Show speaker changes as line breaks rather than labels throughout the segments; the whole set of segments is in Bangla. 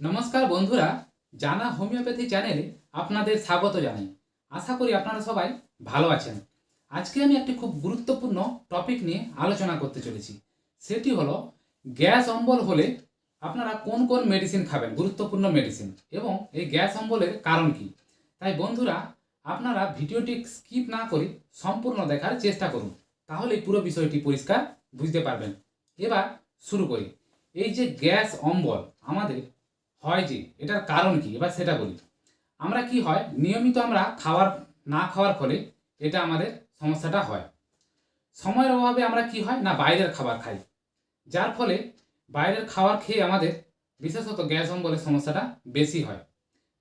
নমস্কার বন্ধুরা, জানা হোমিওপ্যাথি চ্যানেলে আপনাদের স্বাগত জানাই। আশা করি আপনারা সবাই ভালো আছেন। আজকে আমি একটি খুব গুরুত্বপূর্ণ টপিক নিয়ে আলোচনা করতে চলেছি। সেটি হলো, গ্যাস অম্বল হলে আপনারা কোন কোন মেডিসিন খাবেন, গুরুত্বপূর্ণ মেডিসিন এবং এই গ্যাস অম্বলের কারণ কি? তাই বন্ধুরা, আপনারা ভিডিওটি স্কিপ না করে সম্পূর্ণ দেখার চেষ্টা করুন তাহলে পুরো বিষয়টি পরিষ্কার বুঝতে পারবেন। এবার শুরু করি। এই যে গ্যাস অম্বল, আমাদের হয় যে, এটার কারণ কি? এবার সেটা বলি। আমরা কি হয়? নিয়মিত আমরা খাবার না খাওয়ার ফলে এটা আমাদের সমস্যাটা হয়। সময়ের অভাবে আমরা কি হয়? না, বাইরের খাবার খাই। যার ফলে বাইরের খাবার খেয়ে আমাদের বিশেষত গ্যাস অম্বলের সমস্যাটা বেশি হয়।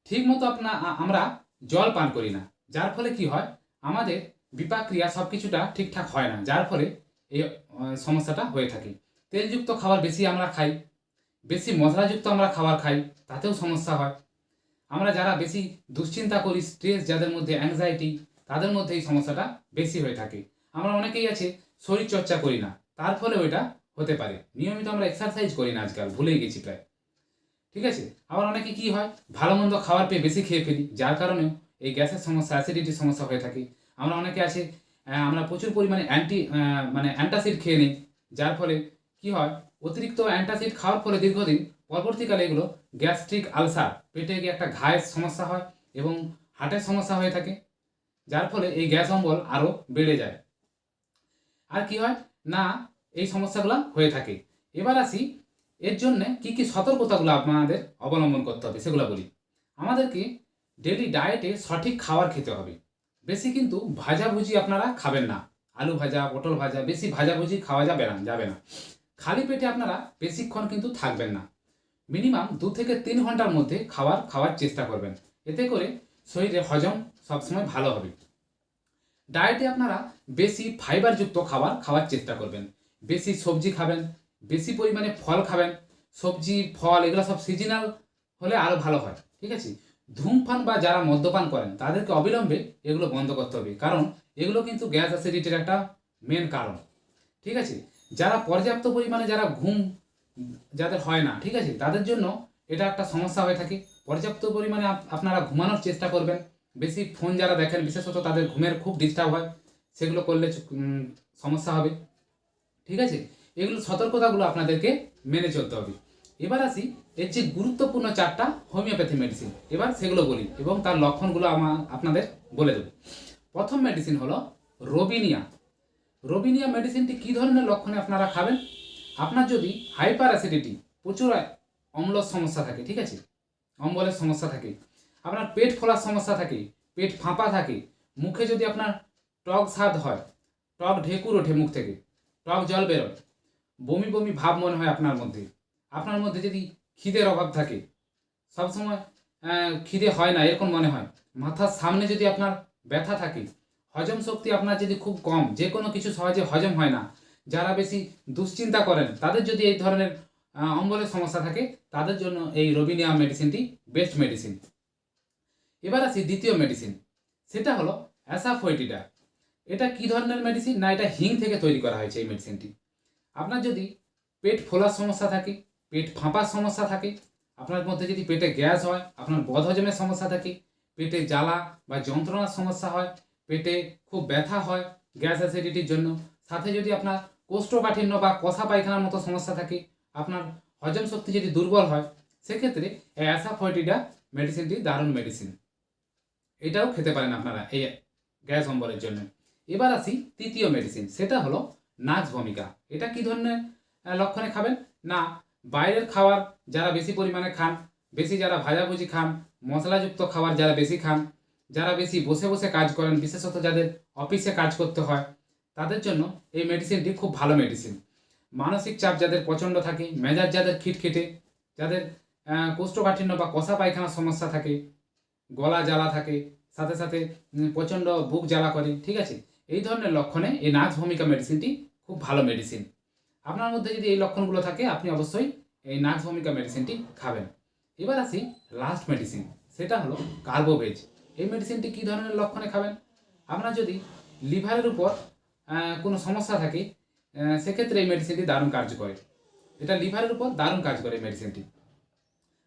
ঠিক মতো আপনা আমরা জল পান করি না। যার ফলে কি হয়? আমাদের বিপাক ক্রিয়া সব কিছুটা ঠিকঠাক হয় না। যার ফলে এই সমস্যাটা হয়ে থাকে। তেলযুক্ত খাবার বেশি আমরা খাই। বেশি মশলাযুক্ত আমরা খাবার খাই, তাতেও সমস্যা হয়। আমরা যারা বেশি দুশ্চিন্তা করি স্ট্রেস যাদের মধ্যে অ্যাংজাইটি তাদের মধ্যে এই সমস্যাটা বেশি হয়ে থাকে। আমরা অনেকেই আছে, শরীর চর্চা করি না, তার ফলে ওইটা হতে পারে। নিয়মিত আমরা এক্সারসাইজ করি না আজকাল, ভুলেই গেছি প্রায়। ঠিক আছে? আবার অনেকে কি হয়, ভালো মন্দ খাবার পেয়ে বেশি খেয়ে ফেলি, যার কারণেও এই গ্যাসের সমস্যা অ্যাসিডিটির সমস্যা হয়ে থাকে। আমরা অনেকে আছে আমরা প্রচুর পরিমাণে অ্যান্টি মানে অ্যান্টাসিড খেয়ে নিই, যার ফলে কি হয়? অতিরিক্ত অ্যান্টাসিড খাওয়ার ফলে দীর্ঘদিন পরবর্তীকালে এগুলো গ্যাস্ট্রিক আলসার, পেটে গিয়ে একটা ঘায়ের সমস্যা হয় এবং হার্টের সমস্যা হয়ে থাকে, যার ফলে এই গ্যাস অম্বল আরও বেড়ে যায়। আর কি হয়? না, এই সমস্যাগুলো হয়ে থাকে। এবার আসি, এর জন্যে কি কি সতর্কতাগুলো আপনাদের অবলম্বন করতে হবে সেগুলো বলি। আমাদেরকে ডেলি ডায়েটে সঠিক খাবার খেতে হবে। বেশি কিন্তু ভাজাভুজি আপনারা খাবেন না। আলু ভাজা, পটল ভাজা, বেশি ভাজাভুজি খাওয়া যাবে না যাবে না। খালি পেটে আপনারা বেশিক্ষণ কিন্তু থাকবেন না। মিনিমাম দু থেকে তিন ঘণ্টার মধ্যে খাবার খাওয়ার চেষ্টা করবেন। এতে করে শরীরে হজম সবসময় ভালো হবে। ডায়েটে আপনারা বেশি ফাইবারযুক্ত খাবার খাওয়ার চেষ্টা করবেন। বেশি সবজি খাবেন, বেশি পরিমাণে ফল খাবেন, সবজি, ফল এগুলো সব সিজনাল হলে আরও ভালো হয়, ঠিক আছে? ধূমপান বা যারা মদ্যপান করেন, তাদেরকে অবিলম্বে এগুলো বন্ধ করতে হবে। কারণ এগুলো কিন্তু গ্যাস অ্যাসিডিটির একটা মেন কারণ, ঠিক আছে? যারা পর্যাপ্ত পরিমাণে যারা ঘুম যাদের হয় না, ঠিক আছে? তাদের জন্য এটা একটা সমস্যা হয়ে থাকে। পর্যাপ্ত পরিমাণে আপনারা ঘুমানোর চেষ্টা করবেন। বেশি ফোন যারা দেখেন, বিশেষত তাদের ঘুমের খুব ডিস্টার্ব হয়, সেগুলো করলে সমস্যা হবে। ঠিক আছে? এগুলো সতর্কতাগুলো আপনাদেরকে মেনে চলতে হবে। এবার আসি, এর যে গুরুত্বপূর্ণ চারটা হোমিওপ্যাথি মেডিসিন এবার সেগুলো বলি এবং তার লক্ষণগুলো আমার আপনাদের বলে দেবো। প্রথম মেডিসিন হলো রোবিনিয়া। রোবিনিয়া মেডিসিনটি কী ধরনের লক্ষণে আপনারা খাবেন? আপনার যদি হাইপার অ্যাসিডিটি, প্রচুর অম্লর সমস্যা থাকে, ঠিক আছে? অম্বলের সমস্যা থাকে, আপনার পেট ফোলার সমস্যা থাকে, পেট ফাঁপা থাকে, মুখে যদি আপনার টক স্বাদ হয়, টক ঢেকুর ওঠে মুখ থেকে, টক জল বেরোয়, বমি বমি ভাব মনে হয় আপনার মধ্যে আপনার মধ্যে যদি খিদের অভাব থাকে, সবসময় খিদে হয় না, এরকম মনে হয়, মাথার সামনে যদি আপনার ব্যথা থাকে হজম শক্তি আপনার যদি খুব কম, যে কোনো কিছু সহজে হজম হয় না, যারা বেশি দুশ্চিন্তা করেন, তাদের যদি এই ধরনের অম্বলের সমস্যা থাকে, তাদের জন্য এই রবিনিয়া মেডিসিনটি বেস্ট মেডিসিন। এবার আসি দ্বিতীয় মেডিসিন, সেটা হলো অ্যাসাফোয়েটিডা। এটা কি ধরনের মেডিসিন? না, এটা হিং থেকে তৈরি করা হয়েছে এই মেডিসিনটি। আপনার যদি পেট ফোলার সমস্যা থাকে, পেট ফাঁপার সমস্যা থাকে, আপনার মধ্যে যদি পেটে গ্যাস হয়, আপনার বদহজমের সমস্যা থাকে, পেটে জ্বালা বা যন্ত্রণার সমস্যা হয় পেটে খুব ব্যথা হয়, গ্যাস অ্যাসিডিটির জন্য। সাথে যদি আপনার কোষ্ঠকাঠিন্য বা কষা পায়খানার মতো সমস্যা থাকে, আপনার হজম শক্তি যদি দুর্বল হয়, সেক্ষেত্রে এই অ্যাসাফয়েটিডা মেডিসিনটি দারুণ মেডিসিন এটাও খেতে পারেন আপনারা এই গ্যাস অম্বলের জন্য। এবার আসি তৃতীয় মেডিসিন সেটা হলো নাচ ভূমিকা। এটা কি ধরনের লক্ষণে খাবেন? না, বাইরের খাবার যারা বেশি পরিমাণে খান, বেশি যারা ভাজাভুজি খান, মশলাযুক্ত খাবার যারা বেশি খান যারা বেশি বসে বসে কাজ করেন, বিশেষত যাদের অফিসে কাজ করতে হয়, তাদের জন্য এই মেডিসিনটি খুব ভালো মেডিসিন মানসিক চাপ যাদের প্রচণ্ড থাকে, মেজাজ যাদের খিটখিটে, যাদের কোষ্ঠকাঠিন্য বা কষা পায়খানার সমস্যা থাকে, গলা জ্বালা থাকে, সাথে সাথে প্রচণ্ড বুক জ্বালা করে, ঠিক আছে? এই ধরনের লক্ষণে এই নাচ ভূমিকা মেডিসিনটি খুব ভালো মেডিসিন আপনার মধ্যে যদি এই লক্ষণগুলো থাকে, আপনি অবশ্যই এই নাচ ভূমিকা মেডিসিনটি খাবেন। এবার আসি লাস্ট মেডিসিন সেটা হলো কার্বোভেজ এই মেডিসিনটি কী ধরনের লক্ষণে খাবেন? আপনার যদি লিভারের উপর কোনো সমস্যা থাকে সেক্ষেত্রে এই মেডিসিনটি দারুণ কাজ করে এটা লিভারের উপর দারুণ কাজ করে এই মেডিসিনটি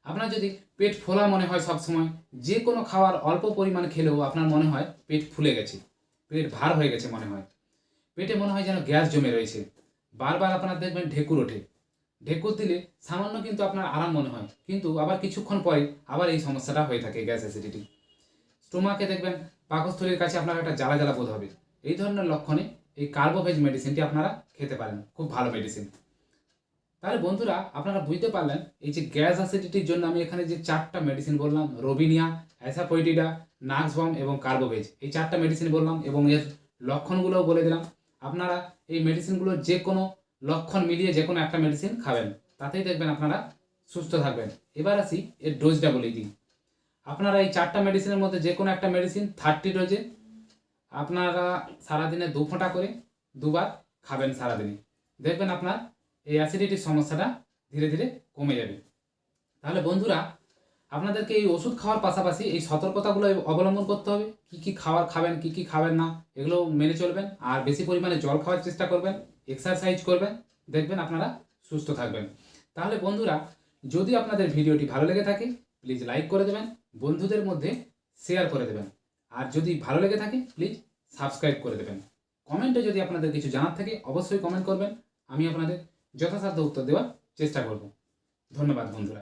আপনার যদি পেট ফোলা মনে হয় সবসময়, যে কোনো খাবার অল্প পরিমাণ খেলেও আপনার মনে হয় পেট ফুলে গেছে, পেট ভার হয়ে গেছে মনে হয়। পেটে মনে হয় যেন গ্যাস জমে রয়েছে। বারবার আপনার দেখবেন ঢেকুর ওঠে। ঢেকুর দিলে সামান্য কিন্তু আপনার আরাম মনে হয়। কিন্তু আবার কিছুক্ষণ পরে আবার এই সমস্যাটা হয়ে থাকে গ্যাস অ্যাসিডিটি। স্টোমাকে দেখবেন পাকস্থলীর কাছে আপনার একটা জ্বালা জ্বালা বোধ হবে। এই ধরনের লক্ষণে এই কার্বোভেজ মেডিসিনটি আপনারা খেতে পারেন, খুব ভালো মেডিসিন তাহলে বন্ধুরা, আপনারা বুঝতে পারলেন, এই যে গ্যাস অ্যাসিডিটির জন্য আমি এখানে যে চারটা মেডিসিন বললাম, রোবিনিয়া অ্যাসাফোইটিডা নাক্সবম এবং কার্বোভেজ এই চারটা মেডিসিন বললাম এবং এর লক্ষণগুলোও বলে দিলাম। আপনারা এই মেডিসিনগুলোর যে কোনো লক্ষণ মিলিয়ে যে কোনো একটা মেডিসিন খাবেন, তাতেই দেখবেন আপনারা সুস্থ থাকবেন। এবার আসি এর ডোজটা বলে দিই। আপনারা এই চারটা মেডিসিনের মধ্যে যে কোনো একটা মেডিসিন থার্টি ডোজে আপনারা সারাদিনে দু ফোঁটা করে দুবার খাবেন সারাদিনে। দেখবেন আপনার এই অ্যাসিডিটির সমস্যাটা ধীরে ধীরে কমে যাবে। তাহলে বন্ধুরা, আপনাদেরকে এই ওষুধ খাওয়ার পাশাপাশি এই সতর্কতাগুলো অবলম্বন করতে হবে। কি কি খাবার খাবেন, কি কি খাবেন না, এগুলো মেনে চলবেন। আর বেশি পরিমাণে জল খাওয়ার চেষ্টা করবেন এক্সারসাইজ করবেন, দেখবেন আপনারা সুস্থ থাকবেন। তাহলে বন্ধুরা, যদি আপনাদের ভিডিওটি ভালো লেগে থাকে প্লিজ লাইক করে দেবেন। বন্ধুদের মধ্যে শেয়ার করে দেবেন। আর যদি ভালো লেগে থাকে প্লিজ সাবস্ক্রাইব করে দেবেন। কমেন্টে যদি আপনাদের কিছু জানার থাকে, অবশ্যই কমেন্ট করবেন। আমি আপনাদের যথাসাধ্য উত্তর দেওয়ার চেষ্টা করব। ধন্যবাদ বন্ধুরা।